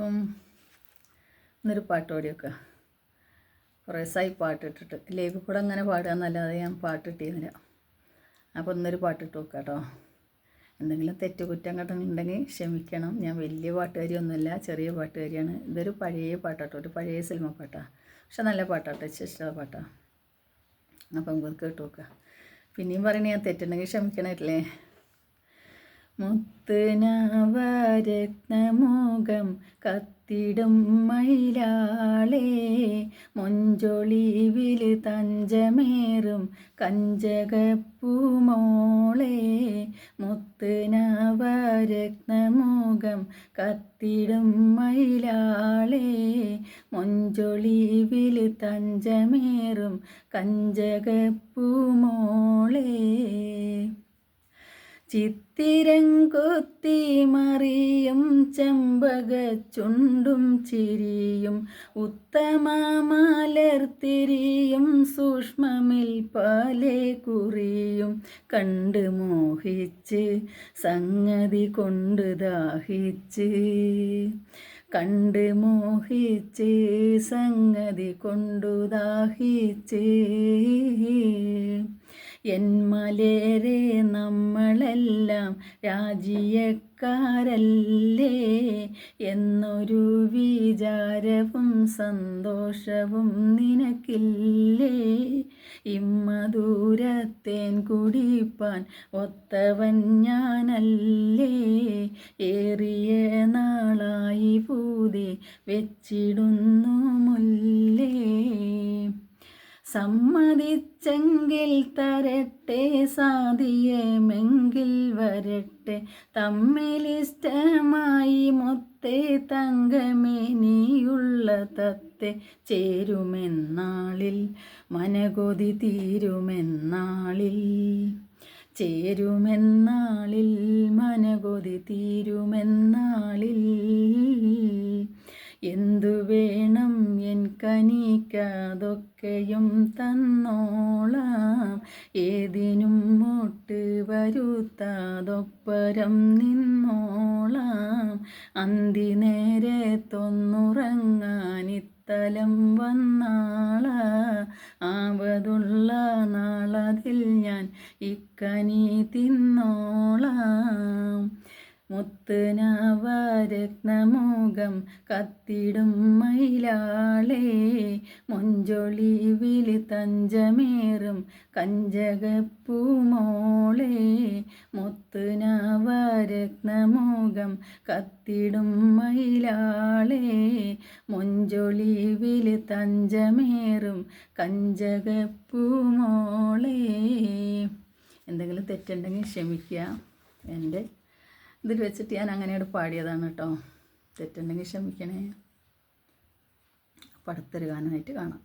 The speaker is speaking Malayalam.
അലൈക്കും എന്നൊരു പാട്ട് പാടി വെക്കുക കുറേ ദിവസമായി പാട്ടിട്ടിട്ട്. ലൈവ് കൂടെ അങ്ങനെ പാടുക എന്നല്ലാതെ ഞാൻ പാട്ടിട്ടിരുന്നില്ല. അപ്പോൾ ഇന്നൊരു പാട്ടിട്ട് നോക്കാം കേട്ടോ എന്തെങ്കിലും തെറ്റുകുറ്റം കണ്ടുണ്ടെങ്കിൽ ക്ഷമിക്കണം. ഞാൻ വലിയ പാട്ടുകാരിയൊന്നുമല്ല ചെറിയ പാട്ടുകാരിയാണ്. ഇതൊരു പഴയ പാട്ടാട്ടോ. ഒരു പഴയ സിനിമ പാട്ടാണ് പക്ഷെ നല്ല പാട്ടാട്ടോ. ഇഷ്ടമുള്ള പാട്ടാണ് അപ്പം നമുക്ക് കേട്ട് പിന്നെയും പറയണേ ഞാൻ തെറ്റുണ്ടെങ്കിൽ ക്ഷമിക്കണല്ലേ മുത്തുനവരത്നമുഖം കത്തിടും മയിലാളേ. മൊഞ്ചൊളിവിൽ തഞ്ചമേറും കഞ്ചകപ്പൂമോളേ. മുത്തുനവരത്നമുഖം കത്തിടും മയിലാളേ. മൊഞ്ചൊളിവിൽ തഞ്ചമേറും കഞ്ചകപ്പൂമോളേ. ചിത്തിരം കൊത്തി മറിയും ചെമ്പക ചുണ്ടും ചിരിയും ഉത്തമ മലർത്തിരിയും സൂക്ഷ്മമിൽ പാലെ കുറിയും കണ്ട് മോഹിച്ച് സംഗതി കൊണ്ട് ദാഹിച്ച്. കണ്ട് മോഹിച്ച് സംഗതി കൊണ്ടു ദാഹിച്ച്. എൻ മലേരെ നമ്മളെല്ലാം രാജിയക്കാരല്ലേ? എന്നൊരു വിചാരവും സന്തോഷവും നിനക്കില്ലേ? ഇമ്മദൂരത്തേൻ കുടിപ്പാൻ ഒത്തവൻ ഞാനല്ലേ? ഏറിയ നാളായി പൂതി വെച്ചിടുന്നു മുല്ലേ? സമ്മതിച്ചെങ്കിൽ തരട്ടെ സാധിയമെങ്കിൽ വരട്ടെ. തമ്മിലിഷ്ടമായി മൊത്തേ തങ്കമേ നീയുള്ള തത്തെ. ചേരുമെന്നാളിൽ മനകൊതി തീരുമെന്നാളിൽ ചേരുമെന്നാളിൽ മനകൊതി തീരുമെന്നാളിൽ. എന്തു എൻ കനിക്കതൊക്കെയും തന്നോളാം. ഏതിനും മുട്ട് വരുത്താതൊപ്പരം നിന്നോളാം. അന്തി നേരെ തൊന്നുറങ്ങാനിത്തലം വന്നാള. ആവതുള്ള നാളതിൽ ഞാൻ ഇക്കനി തിന്നോളാം. മുത്തുനവരത്നമുഖം കത്തിടും മയിലാളേ വിളി തഞ്ചമേറും കഞ്ചകപ്പൂമോളേ മുത്തുനവരത്നമുഖം കത്തിടും മയിലാളേ വിളി തഞ്ചമേറും കഞ്ചകപ്പൂമോളേ എന്തെങ്കിലും തെറ്റുണ്ടെങ്കിൽ ക്ഷമിക്കുക. എന്റെ ഇതിൽ വെച്ചിട്ട് ഞാൻ അങ്ങനെയോട് പാടിയതാണ് കേട്ടോ തെറ്റുണ്ടെങ്കിൽ ക്ഷമിക്കണേ. അപ്പം അടുത്തൊരു ഗാനമായിട്ട് കാണാം.